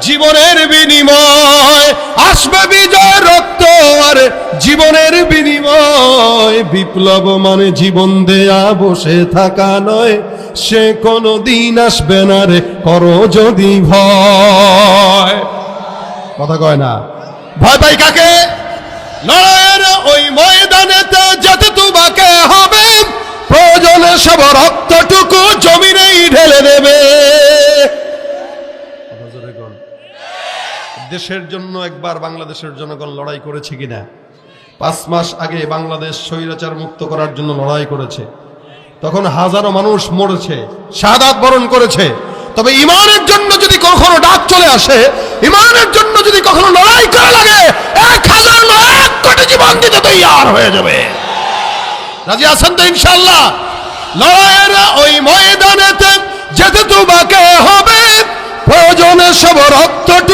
জীবনের বিনিময়, আসবে বিজয় রক্ত আর জীবনের বিনিময়। বিপ্লব মানে জীবন দেয়া, বসে থাকা নয়, সে কোনো দিন আসবে না রে, করো যদি ভয়। কথা কয় না। ভয় পাই কাকে? লড়াইয়ের ওই ময়দানেতে যেতে তোমাকে হবে, প্রয়োজনে সব রক্তটুকু জমিনেই ঢেলে দেবে। দেশের জন্য একবার বাংলাদেশের জনগণ লড়াই করেছে কিনা? পাঁচ মাস আগে বাংলাদেশ স্বৈরাচার মুক্ত করার জন্য লড়াই করেছে। তখন হাজারো মানুষ মরেছে, শাহাদাত বরণ করেছে। তবে ইমানের জন্য যদি কখনো ডাক চলে আসে, ইমানের জন্য যদি কখনো লড়াই করা লাগে, এক হাজার নয়, এক কোটি জীবন দিতে তৈয়ার হয়ে যাবে। রাজি আছেন তো ইনশাল্লাহ লড়াইয়ের ওই ময়দানেতে যেতে তোমাকে হবে। প্রয়োজনে সব দেবে